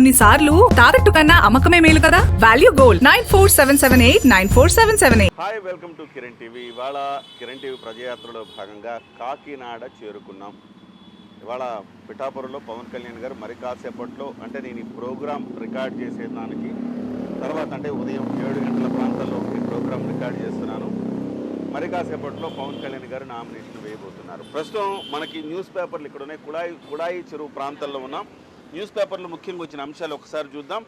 కొన్నిసార్లు తాకట్టు కన్నా అమ్మకమే మేలు కదా? Value gold nine four seven seven eight nine four seven seven eight hi welcome to Kiran TV ఇవాళ కిరణ్ టీవీ ప్రజయాత్రలో భాగంగా కాకినాడ చేరుకున్నాం. ఇవాళ పిఠాపురంలో పవన్ కళ్యాణ్ గారు మరి కాసేపట్లో అంటే నేను ఈ ప్రోగ్రామ్ రికార్డ్ చేసేదానికి తర్వాత అంటే ఉదయం ఏడు గంటల ప్రాంతంలో ఈ ప్రోగ్రామ్ రికార్డ్ చేస్తున్నాను. మరి కాసేపట్లో పవన్ కళ్యాణ్ గారు నామినేషన్ వేయబోతున్నారు. ప్రస్తుతం మనకి న్యూస్ పేపర్లు ఇక్కడ ఉన్నాయి. కుడాయి కుడాయి చెరువు ప్రాంతంలో ఉన్నాం. న్యూస్ పేపర్లో ముఖ్యంగా వచ్చిన అంశాలు ఒకసారి చూద్దాం.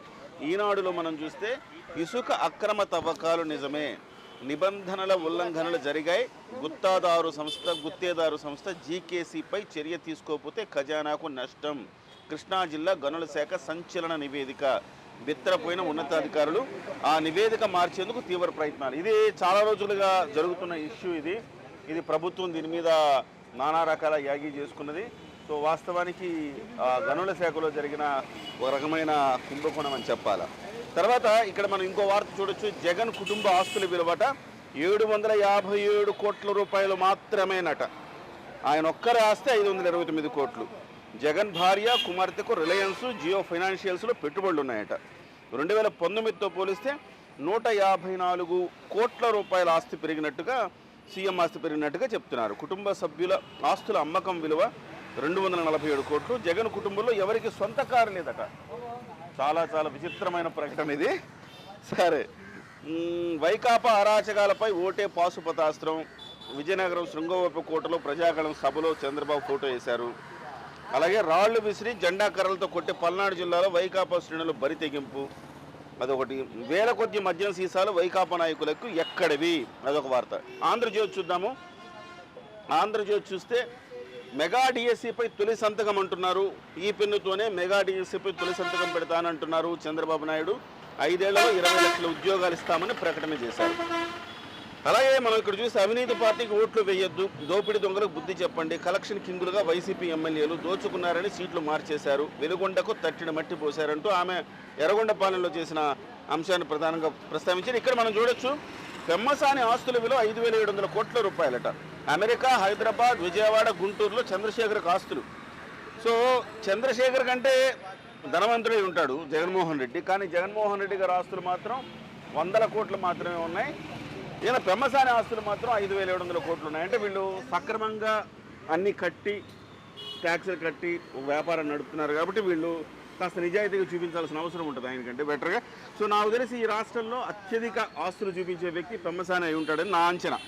ఈనాడులో మనం చూస్తే ఇసుక అక్రమ తవ్వకాలు నిజమే. నిబంధనల ఉల్లంఘనలు జరిగాయి. గుత్తాదారు సంస్థ గుత్తేదారు సంస్థ జీకేసీపై చర్య తీసుకోకపోతే ఖజానాకు నష్టం. కృష్ణా జిల్లా గనుల శాఖ సంచలన నివేదిక. బిత్తరపోయిన ఉన్నతాధికారులు ఆ నివేదిక మార్చేందుకు తీవ్ర ప్రయత్నాలు. ఇది చాలా రోజులుగా జరుగుతున్న ఇష్యూ ఇది. ఇది ప్రభుత్వం దీని మీద నానా రకాల యాగి చేసుకున్నది. సో వాస్తవానికి ఆ గనుల శాఖలో జరిగిన ఒక రకమైన కుంభకోణం అని చెప్పాలా. తర్వాత ఇక్కడ మనం ఇంకో వార్త చూడొచ్చు. జగన్ కుటుంబ ఆస్తుల విలువట ఏడు వందల యాభై ఏడు కోట్ల రూపాయలు మాత్రమేనట. ఆయన ఒక్కరి ఆస్తి ఐదు వందల ఇరవై తొమ్మిది కోట్లు. జగన్ భార్య కుమార్తెకు రిలయన్స్ జియో ఫైనాన్షియల్స్లో పెట్టుబడులు ఉన్నాయట. రెండు వేల పంతొమ్మిదితో పోలిస్తే నూట యాభై నాలుగు కోట్ల రూపాయల ఆస్తి పెరిగినట్టుగా సీఎం ఆస్తి పెరిగినట్టుగా చెప్తున్నారు. కుటుంబ సభ్యుల ఆస్తుల అమ్మకం విలువ రెండు వందల నలభై ఏడు కోట్లు. జగన్ కుటుంబంలో ఎవరికి సొంత కారు లేదట. చాలా చాలా విచిత్రమైన ప్రకటన ఇది. సరే. వైకాపా అరాచకాలపై ఓటే పాశుపతాస్త్రం విజయనగరం శృంగవరపు కోటలో ప్రజాగళం సభలో చంద్రబాబు ఫోటో వేశారు. అలాగే రాళ్ళు విసిరి జెండా కర్రలతో కొట్టే పల్నాడు జిల్లాలో వైకాపా శ్రేణులు బరి తెగింపు. అదొకటి. వేల కొద్ది మద్యం సీసాలు వైకాపా నాయకులకు ఎక్కడివి? అదొక వార్త. ఆంధ్రజ్యోతి చూద్దాము. ఆంధ్రజ్యోతి చూస్తే మెగా డిఎస్సిపై తొలి సంతకం అంటున్నారు. ఈ పెన్నుతోనే మెగా డిఎస్సిపై తొలి సంతకం పెడతానంటున్నారు చంద్రబాబు నాయుడు. ఐదేళ్ళలో ఇరవై లక్షల ఉద్యోగాలు ఇస్తామని ప్రకటన చేశారు. అలాగే మనం ఇక్కడ చూసి అవినీతి పార్టీకి ఓట్లు వేయొద్దు దోపిడి దొంగలకు బుద్ధి చెప్పండి కలెక్షన్ కింగులుగా వైసీపీ ఎమ్మెల్యేలు దోచుకున్నారని సీట్లు మార్చేశారు. వెలుగొండకు తట్టిన మట్టి పోశారంటూ ఆమె ఎర్రగొండ పాలనలో చేసిన అంశాన్ని ప్రధానంగా ప్రస్తావించారు. ఇక్కడ మనం చూడొచ్చు పెమ్మసాని ఆస్తుల విలువ ఐదు వేల ఏడు వందల కోట్ల రూపాయలట. అమెరికా హైదరాబాద్ విజయవాడ గుంటూరులో చంద్రశేఖర్కి ఆస్తులు. సో చంద్రశేఖర్ కంటే ధనవంతుడై ఉంటాడు జగన్మోహన్ రెడ్డి. కానీ జగన్మోహన్ రెడ్డి గారి ఆస్తులు మాత్రం వందల కోట్లు మాత్రమే ఉన్నాయి. ఈయన పెమ్మసాని ఆస్తులు మాత్రం ఐదు వేల ఏడు వందల కోట్లు ఉన్నాయి. అంటే వీళ్ళు సక్రమంగా అన్నీ కట్టి ట్యాక్సులు కట్టి వ్యాపారం నడుపుతున్నారు కాబట్టి వీళ్ళు కాస్త నిజాయితీగా చూపించాల్సిన అవసరం ఉంటుంది ఆయనకంటే బెటర్గా సో నాకు తెలిసి ఈ రాష్ట్రంలో అత్యధిక ఆస్తులు చూపించే వ్యక్తి పెమ్మసాని అయి ఉంటాడని నా అంచనా.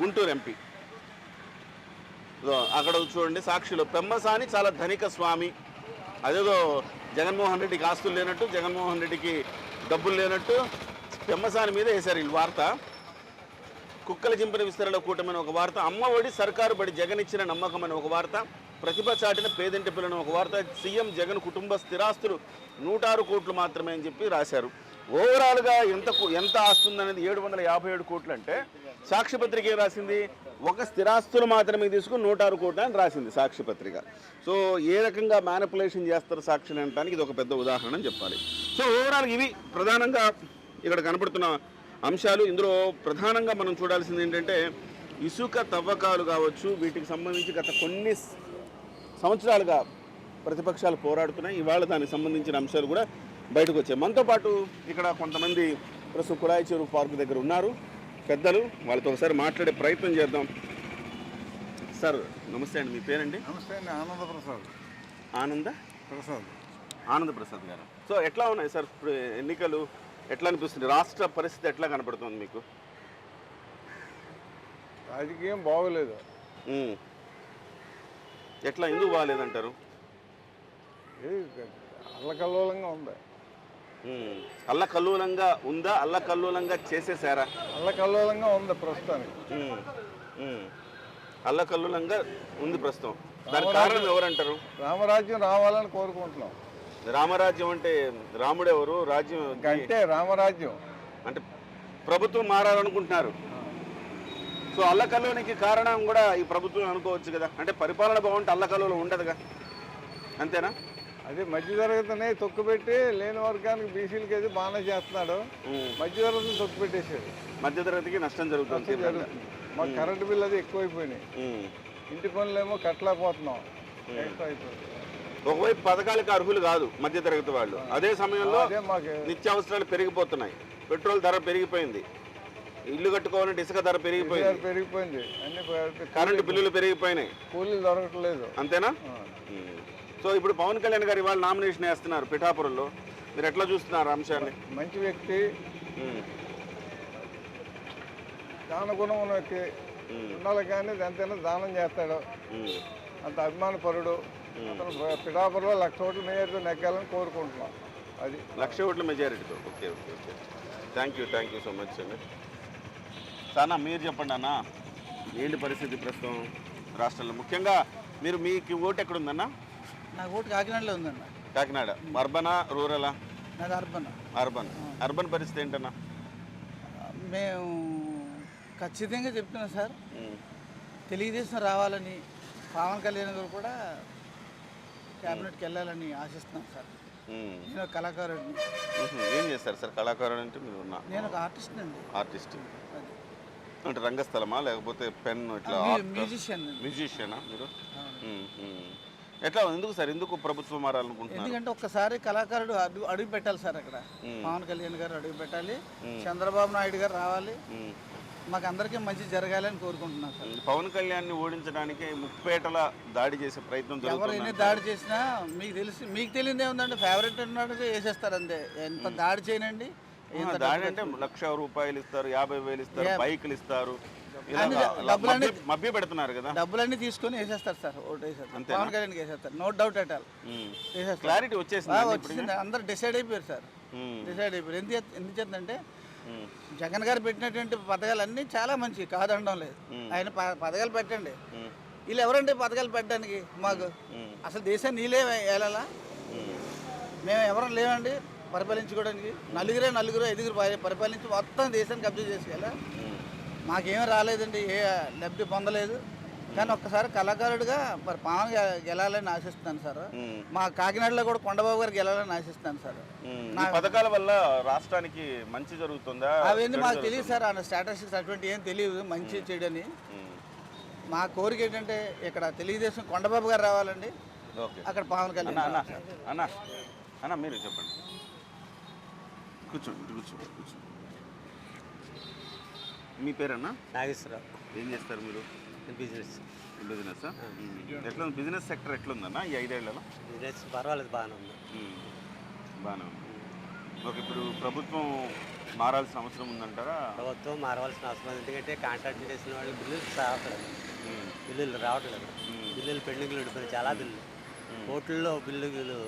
గుంటూరు ఎంపీ అక్కడ చూడండి సాక్షిలో పెమ్మసాని చాలా ధనిక స్వామి. అదేదో జగన్మోహన్ రెడ్డికి ఆస్తులు లేనట్టు జగన్మోహన్ రెడ్డికి డబ్బులు లేనట్టు పెమ్మసాని మీద వేశారు ఈ వార్త. కుక్కల చింపిన విస్తరణ కూటమైన ఒక వార్త. అమ్మ ఒడి సర్కారు బడి జగన్ ఇచ్చిన నమ్మకం అని ఒక వార్త. ప్రతిభ చాటిన పేదింటి పిల్లని ఒక వార్త. సీఎం జగన్ కుటుంబ స్థిరాస్తులు నూటారు కోట్లు మాత్రమే అని చెప్పి రాశారు. ఓవరాల్గా ఎంత ఎంత ఎంత ఆస్తుందనేది ఏడు వందల యాభై ఏడు కోట్లు అంటే సాక్షిపత్రిక ఏం రాసింది? ఒక స్థిరాస్తులు మాత్రమే తీసుకుని నూటారు కోట్లు అని రాసింది సాక్షిపత్రిక సో ఏ రకంగా మ్యానిపులేషన్ చేస్తారు సాక్షులు అనడానికి ఇది ఒక పెద్ద ఉదాహరణ అని చెప్పాలి. సో ఓవరాల్ ఇవి ప్రధానంగా ఇక్కడ కనపడుతున్న అంశాలు ఇందులో ప్రధానంగా మనం చూడాల్సింది ఏంటంటే ఇసుక తవ్వకాలు కావచ్చు వీటికి సంబంధించి గత కొన్ని సంవత్సరాలుగా ప్రతిపక్షాలు పోరాడుతున్నాయి. ఇవాళ దానికి సంబంధించిన అంశాలు కూడా బయటకు వచ్చాయి. మనతో పాటు ఇక్కడ కొంతమంది ప్రస్తుతం కుళాయి చెరువు పార్క్ దగ్గర ఉన్నారు. పెద్దలు వాళ్ళతో ఒకసారి మాట్లాడే ప్రయత్నం చేద్దాం. సార్ నమస్తే అండి. మీ పేరండి? నమస్తే అండి. ఆనంద ప్రసాద్ ఆనంద? ప్రసాద్. ఆనంద ప్రసాద్ గారు? సో ఎట్లా ఉన్నాయి సార్? ఎన్నికలు? ఎట్లా అనిపిస్తుంది? రాష్ట్ర పరిస్థితి ఎట్లా కనపడుతుంది మీకు? రాజకీయం బాగోలేదు. ఉమ్. ఎట్లా ఎందుకు బాగాలేదంటారు? అల్లకల్లోలంగా ఉంది? ఉమ్. అల్లకల్లోలంగా ఉందా? అల్లకల్లోలంగా చేసేసారా? అల్లకల్లోలంగా ఉంది ప్రస్తుతానికి. ఉమ్. ఉమ్. అల్లకల్లోలంగా ఉంది ప్రస్తుతం. దానికి కారణం ఎవరంటారు? రామరాజ్యం రావాలని కోరుకుంటున్నాం. రామరాజ్యం అంటే రాముడు ఎవరు? రాజ్యం అంటే రామరాజ్యం. అంటే ప్రభుత్వం మారాలనుకుంటున్నారు. సో అల్లకల్లోనికి కారణం కూడా ఈ ప్రభుత్వం అనుకోవచ్చు కదా. అంటే పరిపాలన బాగుంటే అల్లకల్లోలం ఉండదుగా. అంతేనా? అదే మధ్యతరగతిని తొక్కుపెట్టి లేని వర్గానికి బీసీలకి అయితే బాగానే చేస్తున్నాడు. ఉమ్. మధ్యతరగతిని తొక్కుపెట్టేశాడు మధ్యతరగతికి నష్టం జరుగుతుంది నష్టం జరుగుతుంది. మాకు కరెంటు బిల్ అది ఎక్కువైపోయినాయి. ఇంటి పనులేమో కట్టలేకపోతున్నాం. అయిపోయింది. ఒకవైపు పథకాలకు అర్హులు కాదు మధ్యతరగతి వాళ్ళు. అదే సమయంలో నిత్యావసరాలు పెరిగిపోతున్నాయి. పెట్రోల్ ధర పెరిగిపోయింది. ఇల్లు కట్టుకోవాలంటే ఇసుక ధర పెరిగిపోయింది. పెరిగిపోయింది. కరెంటు బిల్లులు పెరిగిపోయినాయి. కూలీలు దొరకట్లేదు. అంతేనా. సో ఇప్పుడు పవన్ కళ్యాణ్ గారు ఇవాళ నామినేషన్ వేస్తున్నారు పిఠాపురంలో. మీరు ఎట్లా చూస్తున్నారు అంశాన్ని? మంచి వ్యక్తి. ఉమ్. దాన గుణం ఉన్న వ్యక్తి. ఉండాలి కానీ ఎంతైనా దానం చేస్తాడు. అంత అభిమానపరుడు. అతను పిఠాపురంలో లక్ష ఓట్ల మేయర్తో నెగ్గాలని కోరుకుంటున్నాం. అది లక్ష ఓట్ల మెజారిటీతో. Okay okay okay. Thank you thank you so much అండి సానా మీరు చెప్పండి అన్న. ఏంటి పరిస్థితి ప్రస్తుతం రాష్ట్రంలో? ముఖ్యంగా మీరు మీకు ఓటు ఎక్కడ ఉందన్న నాకు ఓటు కాకినాడలో ఉందన్న. కాకినాడ. అర్బనా రూరలా? నాది అర్బన్. అర్బన్. అర్బన్ పరిస్థితి ఏంటన్నా? మేము ఖచ్చితంగా చెప్తున్నాం సార్. తెలుగుదేశం రావాలని పవన్ కళ్యాణ్ గారు కూడా క్యాబినెట్కి వెళ్ళాలని ఆశిస్తున్నాం సార్. నేను ఒక కళాకారుడిని. ఏం చేస్తారు సార్ కళాకారుడు అంటే మీరు ఉన్న నేను ఒక ఆర్టిస్ట్ అండి ఆర్టిస్ట్. అంటే రంగస్థలమా లేకపోతే పెన్ ఇట్లా మ్యూ- మ్యూజిషియన్. మ్యూజిషియనా మీరు. ఎట్లా ఎందుకు సార్ ఎందుకు ప్రభుత్వం మారాలనుకుంటున్నారు ఎందుకంటే ఒక్కసారి కళాకారుడు అడుగు పెట్టాలి సార్ అక్కడ. పవన్ కళ్యాణ్ గారు అడుగు పెట్టాలి. చంద్రబాబు నాయుడు గారు రావాలి. మాకు అందరికీ మంచి జరగాలని కోరుకుంటున్నాం సార్. పవన్ కళ్యాణ్ని ఓడించడానికి ముప్పేటల దాడి చేసే ప్రయత్నం ఎవరు ఎన్ని దాడి చేసినా మీకు తెలిసి మీకు తెలియదు ఏముందండి ఫేవరెట్ ఉన్నాడు వేసేస్తారు అంతే. ఎంత దాడి చేయనండి? దాడి అంటే లక్ష రూపాయలు ఇస్తారు యాభై వేలు ఇస్తారు. బైకులు ఇస్తారు. మభ్య- పెడుతున్నారు కదా. డబ్బులన్నీ తీసుకొని వేసేస్తారు సార్. ఓటు వేసేస్తారు? పవన్ కళ్యాణ్కి వేసేస్తారు. No doubt at all clarity వచ్చేసింది అందరు డిసైడ్ అయిపోయారు సార్. డిసైడ్ అయిపోయారు. ఎందుకు ఉమ్, జగన్ గారు పెట్టినటువంటి పథకాలు అన్నీ చాలా మంచి కాదనడం లేదు. ఆయన పథకాలు పెట్టండి. వీళ్ళు ఎవరండి పథకాలు పెట్టడానికి మాకు? అసలు దేశాన్ని నీళ్ళే వెళ్ళాలా మేము. ఎవరం లేవండి పరిపాలించుకోవడానికి. నలుగురే నలుగురు ఐదుగురు పరి- పరిపాలించి మొత్తం దేశాన్ని కబ్జా చేసుకెళ్ళా. మాకేం రాలేదండి ఏ లబ్ధి పొందలేదు. కానీ ఒక్కసారి కళాకారుడిగా మరి పవన్ గెలాలని ఆశిస్తున్నాను సార్. మా కాకినాడలో కూడా కొండబాబు గారు గెలాలని ఆశిస్తున్నాను సార్. ఈ పథకాల వల్ల రాష్ట్రానికి మంచి జరుగుతుందా? అవన్నీ మాకు తెలియదు సార్. ఆ స్టాటస్టిక్స్ అటువంటి ఏం తెలియదు. మంచి చెడని మా కోరిక ఏంటంటే ఇక్కడ తెలుగుదేశం కొండబాబు గారు రావాలండి. ఓకే. అక్కడ పవన్ కళ్యాణ్ అన్న. అన్న మీరు చెప్పండి. కూర్చోండి కూర్చోండి కూర్చోండి. మీ పేరన్నా? నాగేశ్వరరావు. ఏం చేస్తారు మీరు? బిజినెస్ బిజినెస్ ఎట్లా బిజినెస్ సెక్టర్ ఎట్లుందన్న ఈ ఐదేళ్ళలో? బిజినెస్ పర్వాలేదు బాగానే ఉంది. బాగానే ఉంది. ఓకే ఇప్పుడు ప్రభుత్వం మారాల్సిన అవసరం ఉందంటారా? ప్రభుత్వం మారవలసిన అవసరం ఉంది ఎందుకంటే కాంట్రాక్ట్ చేసిన వాళ్ళు బిల్లులు రావట్లేదు బిల్లులు రావట్లేదు. బిల్లులు పెండింగ్లు ఉండిపోయి చాలా బిల్లు కోట్లలో బిల్లులు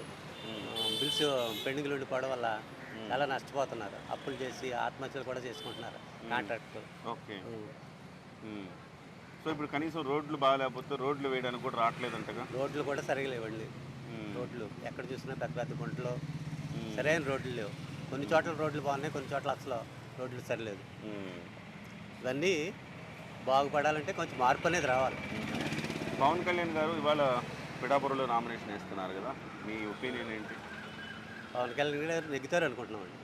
బిల్స్ పెండింగ్లు ఉండిపోవడం వల్ల చాలా నష్టపోతున్నారు. అప్పులు చేసి ఆత్మహత్యలు కూడా చేసుకుంటున్నారు కాంట్రాక్ట్ ఓకే. సో ఇప్పుడు కనీసం రోడ్లు బాగాలేకపోతే రోడ్లు వేయడానికి కూడా రావట్లేదంటగా? రోడ్లు కూడా సరిగా లేవండి. రోడ్లు ఎక్కడ చూసినా పెద్ద పెద్ద గుంటలు. సరైన రోడ్లు లేవు. కొన్ని చోట్ల రోడ్లు బాగున్నాయి కొన్ని చోట్ల అసలు రోడ్లు సరిలేదు. ఇవన్నీ బాగుపడాలంటే కొంచెం మార్పు అనేది రావాలి. పవన్ కళ్యాణ్ గారు ఇవాళ పిఠాపురంలో నామినేషన్ వేస్తున్నారు కదా మీ ఒపీనియన్ ఏంటి? పవన్ కళ్యాణ్ గారు నెగ్గుతారు అనుకుంటున్నామండి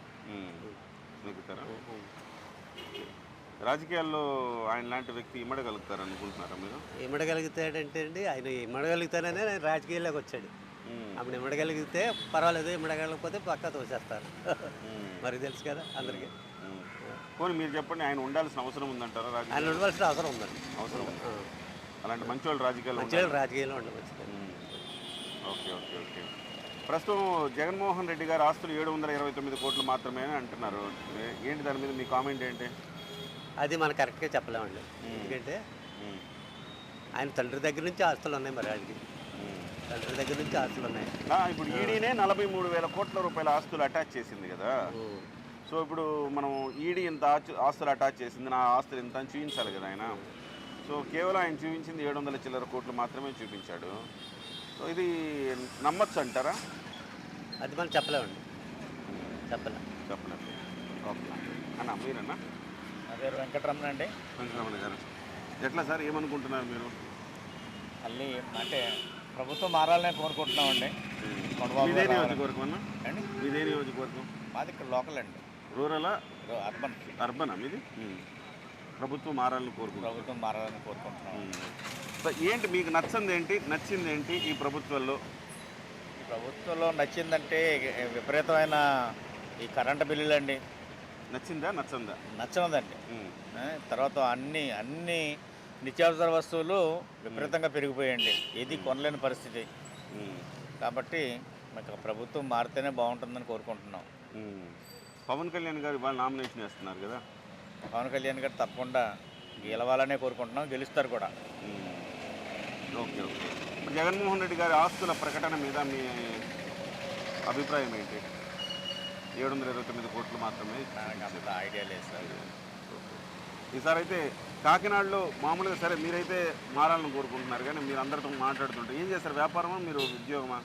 నెగ్గుతారా? రాజకీయాల్లో ఆయన లాంటి వ్యక్తి ఇమ్మడగలుగుతారు అనుకుంటున్నారా మీరు? ఇమ్మడగలుగుతాడంటే అండి ఆయన ఇమ్మడగలుగుతాననే ఆయన రాజకీయాల్లోకి వచ్చాడు. అప్పుడు ఇమ్మడగలిగితే పర్వాలేదు ఇమ్మడగలకపోతే పక్కా తోసేస్తారు. మరి తెలుసు కదా అందరికీ. పోనీ మీరు చెప్పండి ఆయన ఉండాల్సిన అవసరం ఉందంటారా ఆయన ఉండవలసిన అవసరం ఉందండి. అవసరం. అలాంటి మంచి వాళ్ళు రాజకీయాల్లో మంచిగా ఉండాలి. రాజకీయాల్లో ఉండవచ్చు. Okay okay okay. ప్రస్తుతం జగన్మోహన్ రెడ్డి గారు ఆస్తులు ఏడు వందల ఇరవై తొమ్మిది కోట్లు మాత్రమే అని అంటున్నారు. ఏంటి దాని మీద మీ కామెంట్ ఏంటి? అది మనం కరెక్ట్గా చెప్పలేమండి. ఎందుకంటే ఆయన తండ్రి దగ్గర నుంచి ఆస్తులు ఉన్నాయి మరి ఆయనకి. తండ్రి దగ్గర నుంచి ఆస్తులు ఉన్నాయి. ఇప్పుడు ఈడీనే నలభై మూడు వేల కోట్ల రూపాయల ఆస్తులు అటాచ్ చేసింది కదా. సో ఇప్పుడు మనం ఈడీ ఇంత ఆస్తులు అటాచ్ చేసింది నా ఆస్తులు ఇంత అని చూపించాలి కదా ఆయన. సో కేవలం ఆయన చూపించింది ఏడు వందల చిల్లర కోట్లు మాత్రమే చూపించాడు. సో ఇది నమ్మచ్చు అంటారా? అది మనం చెప్పలేమండి. చెప్పలేం. చెప్పలేదు. ఓకే. అన్న మీరన్నా నా పేరు వెంకటరమణ అండి. వెంకటరమణ గారు. ఎట్లా సార్ ఏమనుకుంటున్నారు మీరు? మళ్ళీ అంటే ప్రభుత్వం మారాలని కోరుకుంటున్నామండి. కొండబాబు మీదే గారు నియోజకవర్గం అన్న? అండి? మీదే నియోజకవర్గం? మాది ఇక్కడ లోకల్ అండి. రూరలా? ఇప్పుడు అర్బన్. అర్బనా మీది? ప్రభుత్వం మారాలని కోరుకుంటున్నారు. ప్రభుత్వం మారాలని కోరుకుంటున్నాం సో ఏంటి మీకు నచ్చింది ఏంటి? నచ్చింది ఏంటి ఈ ప్రభుత్వంలో? ప్రభుత్వంలో నచ్చిందంటే విపరీతమైన ఈ కరెంటు బిల్లులు అండి నచ్చిందా? నచ్చందా? నచ్చదండి. తర్వాత అన్ని అన్ని నిత్యావసర వస్తువులు విపరీతంగా పెరిగిపోయాయండి. ఏది కొనలేని పరిస్థితి. కాబట్టి మాకు ప్రభుత్వం మారితేనే బాగుంటుందని కోరుకుంటున్నాం. పవన్ కళ్యాణ్ గారు ఇవాళ నామినేషన్ వేస్తున్నారు కదా? పవన్ కళ్యాణ్ గారు తప్పకుండా గెలవాలనే కోరుకుంటున్నాం. గెలుస్తారు కూడా. Okay okay. ఇప్పుడు జగన్మోహన్ రెడ్డి గారి ఆస్తుల ప్రకటన మీద మీ అభిప్రాయం ఏంటి? ఏడు వందల ఇరవై తొమ్మిది కోట్లు మాత్రమే ఐడియా లేదు సార్. ఈసారి అయితే కాకినాడలో మామూలుగా సరే మీరైతే మారాలని కోరుకుంటున్నారు కానీ మీరు అందరితో మాట్లాడుతుంటే ఏం చేస్తారు? వ్యాపారమా? మీరు ఉద్యోగమా?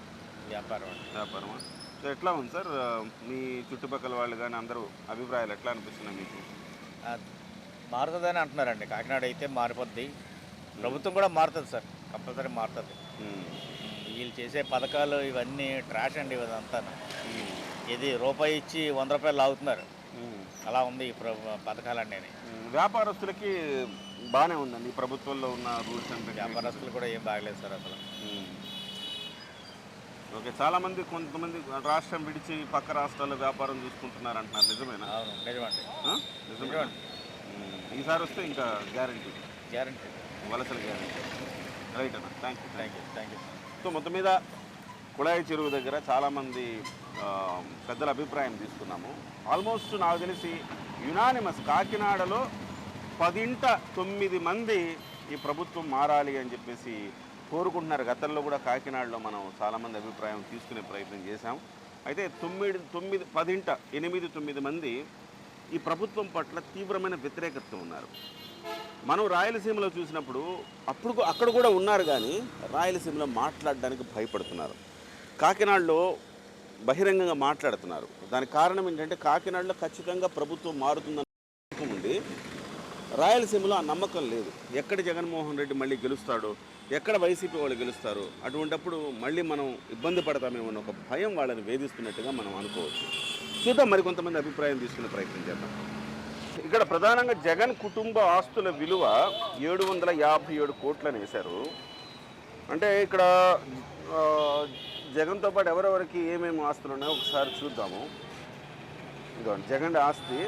వ్యాపారం వ్యాపారమా? సో ఎట్లా ఉంది సార్? మీ చుట్టుపక్కల వాళ్ళు కానీ అందరూ అభిప్రాయాలు ఎట్లా అనిపిస్తున్నాయి మీకు? మారుతుందని అంటున్నారండి. కాకినాడ అయితే మారిపోద్ది. ప్రభుత్వం కూడా మారుతుంది సార్. కంపల్సరీ మారుతుంది. వీళ్ళు చేసే పథకాలు ఇవన్నీ ట్రాష్ అండి ఇదంతా. ఉమ్. ఇది రూపాయి ఇచ్చి వంద రూపాయలు లాగుతున్నారు. అలా ఉంది ఈ పథకాలన్నీ. వ్యాపారస్తులకి బాగానే ఉందండి ఈ ప్రభుత్వంలో ఉన్న రూల్స్ అండ్ వ్యాపారస్తులు కూడా ఏం బాగలేదు సార్ అసలు. ఓకే చాలా మంది కొంతమంది రాష్ట్రం విడిచి పక్క రాష్ట్రాల్లో వ్యాపారం చూసుకుంటున్నారు అంటున్నారు. నిజమేనా? అవును నిజమండి. ఉమ్. ఈసారి వస్తే ఇంకా గ్యారంటీ గ్యారంటీ వలసల గ్యారంటీ రైట్ అన్న. Thank you thank you thank you so మొత్తం మీద కుళాయి చెరువు దగ్గర చాలామంది పెద్దల అభిప్రాయం తీసుకున్నాము. ఆల్మోస్ట్ నాకు తెలిసి యునానిమస్ కాకినాడలో పదింట తొమ్మిది మంది ఈ ప్రభుత్వం మారాలి అని చెప్పేసి కోరుకుంటున్నారు. గతంలో కూడా కాకినాడలో మనం చాలామంది అభిప్రాయం తీసుకునే ప్రయత్నం చేశాం. అయితే తొమ్మిది తొమ్మిది పదింట ఎనిమిది తొమ్మిది మంది ఈ ప్రభుత్వం పట్ల తీవ్రమైన వ్యతిరేకత ఉన్నారు. మనం రాయలసీమలో చూసినప్పుడు అప్పుడు అక్కడ కూడా ఉన్నారు కానీ రాయలసీమలో మాట్లాడడానికి భయపడుతున్నారు. కాకినాడలో బహిరంగంగా మాట్లాడుతున్నారు. దానికి కారణం ఏంటంటే కాకినాడలో ఖచ్చితంగా ప్రభుత్వం మారుతుందన్న నమ్మకం ఉంది. రాయలసీమలో ఆ నమ్మకం లేదు. ఎక్కడ జగన్మోహన్ రెడ్డి మళ్ళీ గెలుస్తాడో? ఎక్కడ వైసీపీ వాళ్ళు గెలుస్తారు? అటువంటప్పుడు మళ్ళీ మనం ఇబ్బంది పడతామేమో అని ఒక భయం వాళ్ళని వేధిస్తున్నట్టుగా మనం అనుకోవచ్చు. చూద్దాం మరి కొంతమంది అభిప్రాయం తీసుకునే ప్రయత్నం చేద్దాం. ఇక్కడ ప్రధానంగా జగన్ కుటుంబ ఆస్తుల విలువ ఏడు వందల యాభై ఏడు కోట్లని వేశారు. అంటే ఇక్కడ జగన్తో పాటు ఎవరెవరికి ఏమేమి ఆస్తులు ఉన్నాయో ఒకసారి చూద్దాము. ఇదిగోండి జగన్ ఆస్తి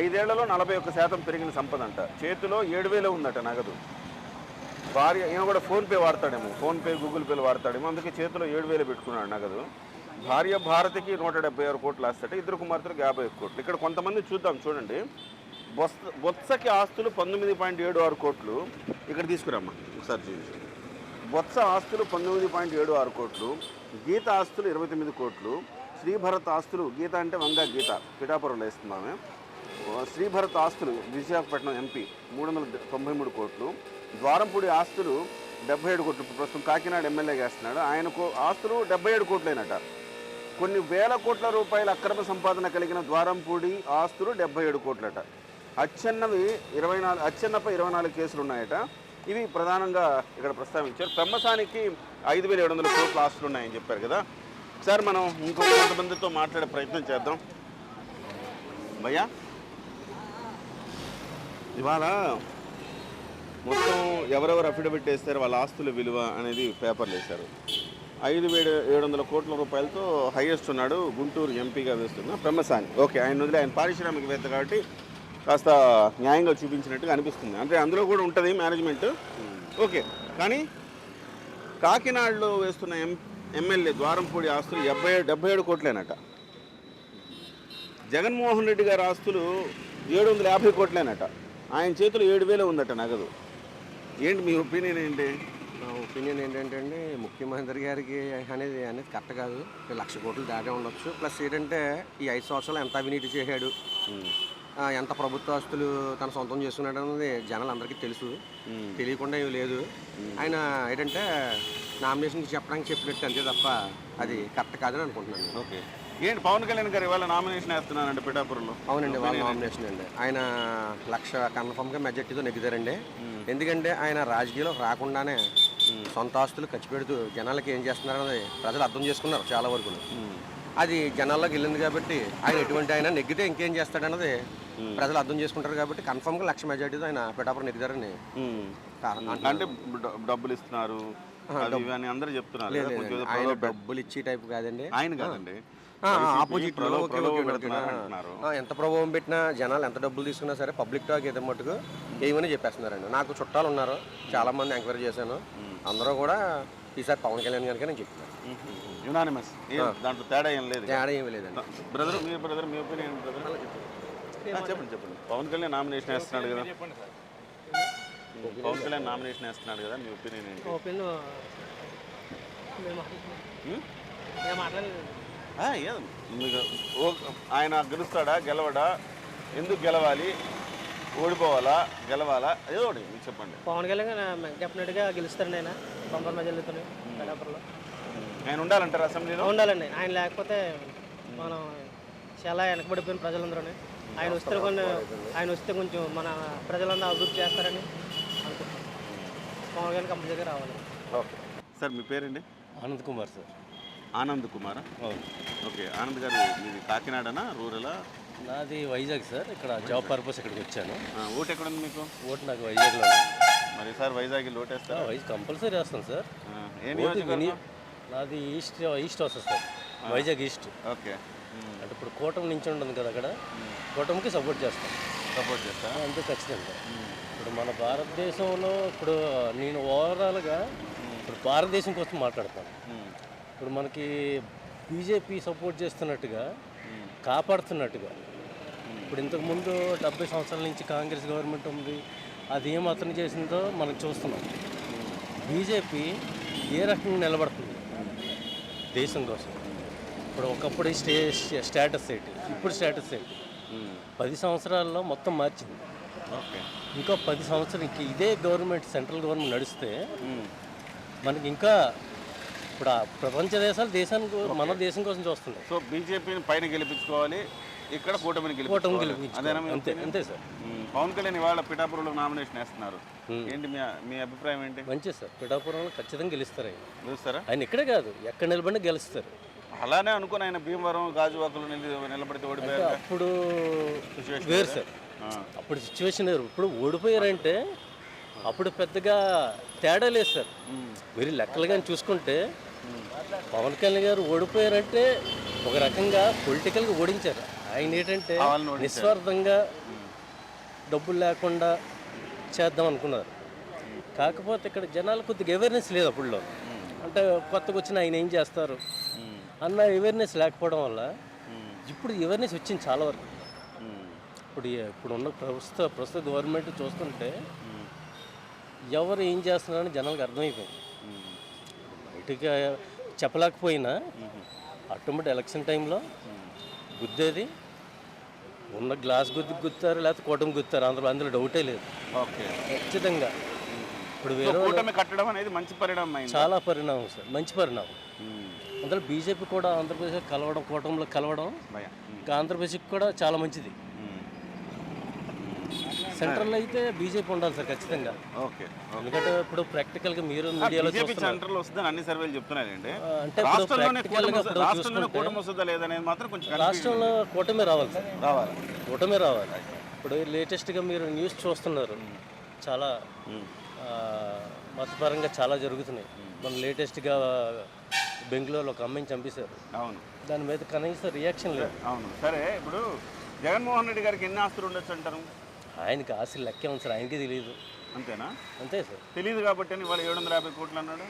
ఐదేళ్ళలో నలభై ఒక్క శాతం పెరిగిన సంపద అంట. చేతిలో ఏడు వేలు ఉందట నగదు. భార్య ఈయన కూడా ఫోన్పే వాడతాడేమో. ఫోన్పే గూగుల్ పేలు వాడతాడేమో. అందుకే చేతిలో ఏడు వేలు పెట్టుకున్నాడు నగదు. భార్య భారతికి నూట డెబ్బై ఆరు కోట్లు ఆస్తట ఇద్దరు కుమార్తెలకు యాభై కోట్లు. ఇక్కడ కొంతమంది చూద్దాం చూడండి. బొత్స బొత్సకి ఆస్తులు పంతొమ్మిది పాయింట్ ఏడు ఆరు కోట్లు. ఇక్కడ తీసుకురమ్మా ఒకసారి చూసి బొత్స ఆస్తులు పంతొమ్మిది పాయింట్ ఏడు ఆరు కోట్లు. గీత ఆస్తులు ఇరవై తొమ్మిది కోట్లు. శ్రీభరత్ ఆస్తులు గీత అంటే వంగ గీత పిఠాపురంలో వేస్తున్నామే. శ్రీభరత్ ఆస్తులు విశాఖపట్నం ఎంపీ మూడు వందల తొంభై మూడు కోట్లు. ద్వారంపూడి ఆస్తులు డెబ్బై ఏడు కోట్లు. ప్రస్తుతం కాకినాడ ఎమ్మెల్యేగా వేస్తున్నాడు. ఆయనకు ఆస్తులు డెబ్బై ఏడు కోట్లైనట. కొన్ని వేల కోట్ల రూపాయల అక్రమ సంపాదన కలిగిన ద్వారంపూడి ఆస్తులు డెబ్బై ఏడు కోట్లట. అచ్చెన్నవి ఇరవై నాలుగు అచ్చెన్నపై ఇరవై నాలుగు కేసులు ఉన్నాయట. ఇవి ప్రధానంగా ఇక్కడ ప్రస్తావించారు. బ్రహ్మసానికి ఐదు వేల ఏడు వందల కోట్ల ఆస్తులు ఉన్నాయని చెప్పారు కదా. సార్ మనం ఇంకో కొంతమందితో మాట్లాడే ప్రయత్నం చేద్దాం. భయ్యా? ఇవాళ మొత్తం ఎవరెవరు అఫిడవిట్ వేస్తారు వాళ్ళ ఆస్తుల విలువ అనేది పేపర్లు వేశారు. ఐదు వేడు ఏడు వందల కోట్ల రూపాయలతో హైయెస్ట్ ఉన్నాడు గుంటూరు ఎంపీగా వేస్తున్న బ్రహ్మసాని ఓకే ఆయన వదిలే ఆయన పారిశ్రామికవేత్త కాబట్టి కాస్త న్యాయంగా చూపించినట్టుగా అనిపిస్తుంది. అంటే అందులో కూడా ఉంటుంది మేనేజ్మెంట్ ఓకే. కానీ కాకినాడలో వేస్తున్న ఎం ఎమ్మెల్యే ద్వారంపూడి ఆస్తులు డెబ్బై డెబ్బై ఏడు కోట్లేనట. జగన్మోహన్ రెడ్డి గారి ఆస్తులు ఏడు వందల యాభై కోట్లేనట. ఆయన చేతిలో ఏడు వేలే ఉందట నగదు. ఏంటి మీ ఒపీనియన్ ఏంటి? నా ఒపీనియన్ ఏంటంటే అండి ముఖ్యమంత్రి గారికి అనేది అనేది కరెక్ట్ కాదు. లక్ష కోట్లు దాటే ఉండొచ్చు. ప్లస్ ఏంటంటే ఈ ఐదు సంవత్సరాలు ఎంత అవినీతి చేశాడు. ఆ, ఎంత ప్రభుత్వ ఆస్తులు తన సొంతం చేసుకున్నాడు అనేది జనాలు అందరికీ తెలుసు తెలియకుండా ఏమి లేదు. ఆయన ఏంటంటే నామినేషన్ చెప్పడానికి చెప్పినట్టు అంతే తప్ప అది కరెక్ట్ కాదని అనుకుంటున్నాను నేను. ఓకే. ఏంటి? పవన్ కళ్యాణ్ గారు ఇవాళ నామినేషన్ వేస్తున్నానండి పిఠాపురంలో. అవునండి వాళ్ళ నామినేషన్ అండి. ఆయన లక్ష కన్ఫర్మ్గా మెజార్టీతో నెగ్గుతారండి ఎందుకంటే ఆయన రాజకీయాల్లో రాకుండానే సొంత ఆస్తులు ఖర్చు పెడుతూ జనాలకి ఏం చేస్తున్నారు అనేది ప్రజలు అర్థం చేసుకున్నారు చాలా వరకు అది జనాల్లోకి వెళ్ళింది కాబట్టి ఆయన ఎటువంటి ఆయన నెగ్గితే ఇంకేం చేస్తాడన్నది ప్రజలు అర్థం చేసుకుంటారు కాబట్టి కన్ఫర్మ్గా లక్ష మెజార్టీతో ఆయన పిఠాపురం నెగ్గుతారని కారణం అంటే డబ్బులు ఇస్తున్నారు అందరూ చెప్తున్నారు. డబ్బులు ఇచ్చే టైప్ కాదండి. ఆయన కాదండి. ఆపోజిట్ ఎంత ప్రభావం పెట్టినా జనాలు ఎంత డబ్బులు తీసుకున్నా సరే పబ్లిక్ టాక్ ఏదో మట్టుకు ఏమని చెప్పేస్తున్నారండి. నాకు చుట్టాలు ఉన్నారు. చాలా మంది ఎంక్వైరీ చేశాను. అందరూ కూడా ఈసారి పవన్ కళ్యాణ్ గారికి నేను చెప్తున్నాను. యునానిమస్ దాంట్లో తేడా ఏం లేదు. తేడా ఏమీ లేదండి. బ్రదర్ మీ బ్రదర్ మీ ఒపీనియన్ బ్రదర్? చెప్పండి. చెప్పండి పవన్ కళ్యాణ్ నామినేషన్ వేస్తున్నాడు కదా. పవన్ కళ్యాణ్ నామినేషన్ వేస్తున్నాడు కదా మీ ఒపీనియన్ ఏంటి? హ్మ్? ఆ, ఏం మీకు ఆయన గెలుస్తాడా గెలవడా? ఎందుకు గెలవాలి? ఓడిపోవాలా గెలవాలా? ఏదో ఒకటి మీకు చెప్పండి. పవన్ కళ్యాణ్ డెఫినెట్గా గెలుస్తారండి ఆయన. పంపర్ మెజార్టీతో పేపర్లో. ఆయన ఉండాలంటారు అసెంబ్లీలో? ఉండాలండి. ఆయన లేకపోతే మనం చాలా వెనకబడిపోయిన ప్రజలందరూ ఆయన వస్తే కొన్ని ఆయన వస్తే కొంచెం మన ప్రజలందరూ అభివృద్ధి చేస్తారని అనుకుంటున్నాం. పవన్ కళ్యాణ్ కంపల్సరీగా రావాలి. ఓకే. సార్ మీ పేరండి? ఆనంద్ కుమార్ సార్. ఆనంద్ కుమారా? ఓకే. ఆనంద్ గారు మీది కాకినాడనా రూరలా? నాది వైజాగ్ సార్. ఇక్కడ జాబ్ పర్పస్ ఇక్కడికి వచ్చాను. ఆ, ఓటు ఎక్కడ ఉంది మీకు? ఓటు నాకు వైజాగ్లో మరి సార్ వైజాగ్ ఓటేస్తారా వైజ్ కంపల్సరీ వేస్తాను సార్. ఏ నియోజకవర్గం? నాది ఈస్ట్ ఈస్ట్ వస్తుంది సార్. వైజాగ్ ఈస్ట్. ఓకే. అంటే ఇప్పుడు కూటమి నుంచి ఉంటుంది కదా అక్కడ? కూటమికి సపోర్ట్ చేస్తాం. సపోర్ట్ చేస్తా అంతే ఖచ్చితంగా. ఇప్పుడు మన భారతదేశంలో ఇప్పుడు నేను ఓవరాల్గా ఇప్పుడు భారతదేశం కోసం మాట్లాడతాను. ఇప్పుడు మనకి బీజేపీ సపోర్ట్ చేస్తున్నట్టుగా కాపాడుతున్నట్టుగా. ఇప్పుడు ఇంతకుముందు డెబ్బై సంవత్సరాల నుంచి కాంగ్రెస్ గవర్నమెంట్ ఉంది. అది ఏం అతను చేసిందో మనం చూస్తున్నాం. బీజేపీ ఏ రకంగా నిలబడుతుంది? దేశం కోసం. ఇప్పుడు ఒకప్పుడు స్టే స్టేటస్ ఏంటి? ఇప్పుడు స్టేటస్ ఏంటి? పది సంవత్సరాల్లో మొత్తం మార్చింది. ఓకే. ఇంకో పది సంవత్సరాలు ఇంక ఇదే గవర్నమెంట్ సెంట్రల్ గవర్నమెంట్ నడిస్తే మనకి ఇంకా ఇప్పుడు ప్రపంచ దేశాలు దేశానికి మన దేశం కోసం చూస్తున్నాయి. సో బీజేపీని పైన గెలిపించుకోవాలి ఇక్కడ కూటమిని కూటమి గెలిపించుకోవాలి గెలిపించుకోవాలి. అదేనా మీ అంతే? అంతే సార్. ఉమ్, పవన్ కళ్యాణ్ ఇవాళ పిఠాపురంలో నామినేషన్ వేస్తున్నారు. ఏంటి మీ మీ అభిప్రాయం ఏంటి? మంచిది సార్. పిఠాపురంలో ఖచ్చితంగా గెలుస్తారు ఆయన. చూస్తారా ఆయన ఇక్కడే కాదు. ఎక్కడ నిలబడినా గెలుస్తారు. అలానే అనుకుని ఆయన భీమవరం గాజువాకలు నిల- నిలబడితే ఓడిపోయారు అప్పుడు వేరు వేరా? సార్. ఆ. అప్పుడు సిచ్యువేషన్ వేరు. ఇప్పుడు ఓడిపోయారంటే అప్పుడు పెద్దగా తేడా లేదు సార్. మీరు లెక్కలు కానీ చూసుకుంటే పవన్ కళ్యాణ్ గారు ఓడిపోయారంటే ఒక రకంగా పొలిటికల్గా ఓడించారు. ఆయన ఏంటంటే. నిస్వార్థంగా డబ్బులు లేకుండా చేద్దాం అనుకున్నారు. కాకపోతే ఇక్కడ జనాలు కొద్దిగా అవేర్నెస్ లేదు అప్పుడులో. అంటే కొత్తగా వచ్చిన ఆయన ఏం చేస్తారు? అన్న అవేర్నెస్ లేకపోవడం వల్ల ఇప్పుడు అవేర్నెస్ వచ్చింది చాలా వరకు. ఇప్పుడు ఇప్పుడు ఉన్న ప్రస్తుత ప్రస్తుత గవర్నమెంట్ చూస్తుంటే ఎవరు ఏం చేస్తున్నారని జనాలకు అర్థమైపోయింది. బయటికి చెప్పలేకపోయినా ఆటోమేటిక్ ఎలక్షన్ టైంలో గుద్దేది? ఉన్న గ్లాస్ గుద్ది గుత్తారు లేకపోతే కూటమి గుత్తారు అందులో అందులో డౌటే లేదు. ఓకే. ఖచ్చితంగా. ఇప్పుడు వేరే కూటమి కట్టడం అనేది మంచి పరిణామం అయింది? చాలా పరిణామం సార్. మంచి పరిణామం. అందులో బీజేపీ కూడా ఆంధ్రప్రదేశ్ కలవడం కూటమిలో కలవడం భయ. ఇంకా ఆంధ్రప్రదేశ్కి కూడా చాలా మంచిది. సెంట్రల్ అయితే బీజేపీ ఉండాలి సార్ ఖచ్చితంగా. ఓకే ఎందుకంటే ఇప్పుడు ప్రాక్టికల్గా మీరు మీడియాలో బీజేపీ వస్తుందని అన్ని సర్వేలు చెప్తున్నారండి. అంటే రాష్ట్రంలోనే కూటమి గా వస్తుందా- లేదనేది మాత్రం కొంచెం రాష్ట్రంలో కూటమి రావాలి సార్. రావాలి. కూటమి రావాలి. ఇప్పుడు లేటెస్ట్గా మీరు న్యూస్ చూస్తున్నారు. చాలా మతపరంగా చాలా జరుగుతున్నాయి. మన లేటెస్ట్గా బెంగళూరులో ఒక అమ్మాయిని చంపేశారు. అవును. దాని మీద కనీసం రియాక్షన్ లేదు. అవును. సరే ఇప్పుడు జగన్మోహన్ రెడ్డి గారికి ఎన్ని ఆస్తులు ఉండొచ్చు అంటారు? ఆయనకి ఆశలు లెక్కే ఉంది సార్. ఆయనకి తెలియదు అంతేనా? అంతే సార్. తెలియదు కాబట్టి అని ఇవాళ ఏడు వందల యాభై కోట్లు అన్నాడు.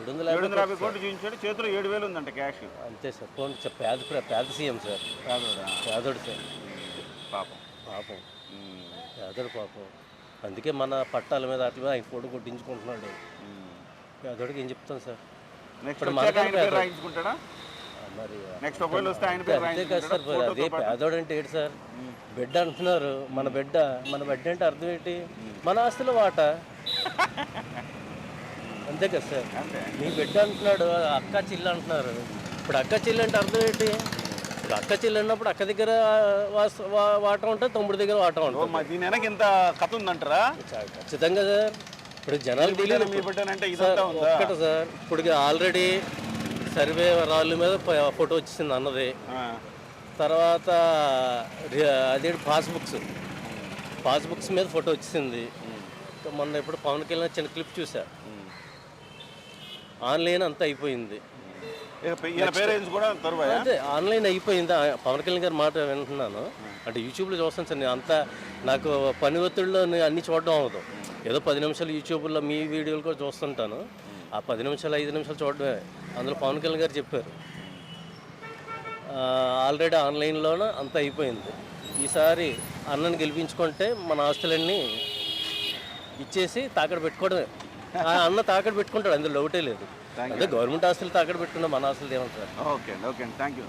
ఏడు వందల ఏడు వందల యాభై కోట్లు చూపించాడు. చేతిలో ఏడు వేలు ఉందంట క్యాష్ అంతే సార్. పోనీ సార్. పేద పేద సీఎం సార్. కాదోడా పేదోడు సార్. పాపం. పాపం. పేదోడు పాపం. అందుకే మన పట్టాల మీద అట్లా ఆయన ఫోటో కొట్టించుకుంటున్నాడు. పేదోడికి ఏం చెప్తాను సార్? ఇప్పుడు పేదోడు. రాయించుకుంటాడా? నెక్స్ట్ ఒకవేళ వస్తే ఆయన పేరు అంతే కదా సార్ రాయించుకుంటాడా మరి అదే ఫోటోతో పాటు? పేదోడు అంటే ఏంటి సార్? బిడ్డ అంటున్నారు మన బిడ్డ మన బిడ్డ అంటే అర్థం ఏంటి? మన ఆస్తుల వాట. అంతే కదా సార్. అంతే. మీ బిడ్డ అంటున్నాడు అక్క చెల్లి అంటున్నారు. ఇప్పుడు అక్క చెల్లి అంటే అర్థం ఏంటి? ఇప్పుడు అక్క చెల్లి అన్నప్పుడు అక్క దగ్గర వాస్- వా- వాట ఉంటుంది తమ్ముడి దగ్గర వాట ఓ, ఉంటుంది. దీని వెనక ఇంత కథ ఉందంటారా? చా- ఖచ్చితంగా సార్. ఇప్పుడు జనాలు తెలియదు మీ బిడ్డనంటే సార్ ఇదంతా ఉందా? ఒక్కటి సార్ ఇప్పుడు ఆల్రెడీ సర్వే రాళ్ళ మీద ఫోటో వచ్చేసింది అన్నది. తర్వాత అదే పాస్బుక్స్. పాస్బుక్స్ మీద ఫోటో వచ్చేసింది. మొన్న ఎప్పుడు పవన్ కళ్యాణ్ చిన్న క్లిప్ చూసా. ఆన్లైన్ అంతా అయిపోయింది. అదే ఆన్లైన్ అయిపోయింది. పవన్ కళ్యాణ్ గారి మాట వింటున్నాను. అంటే యూట్యూబ్లో చూస్తాను సార్ నేను అంతా నాకు పని ఒత్తిడిలో నేను అన్ని చూడడం అవ్వదు. ఏదో పది నిమిషాలు యూట్యూబ్లో మీ వీడియోలు కూడా చూస్తుంటాను. ఆ పది నిమిషాలు ఐదు నిమిషాలు చూడడమే. అందులో పవన్ కళ్యాణ్ గారు చెప్పారు. ఆల్రెడీ ఆన్లైన్లోనే అంతా అయిపోయింది. ఈసారి అన్నని గెలిపించుకుంటే మన ఆస్తులన్నీ ఇచ్చేసి తాకడ పెట్టుకోవడమే. ఆ అన్న తాకడ పెట్టుకుంటాడు అందులో ఒకటే లేదు. అదే గవర్నమెంట్ ఆస్తులు తాకడ పెట్టుకున్నా మన ఆస్తులు ఏమంటారు? ఓకే అండి ఓకే అండి. Thank you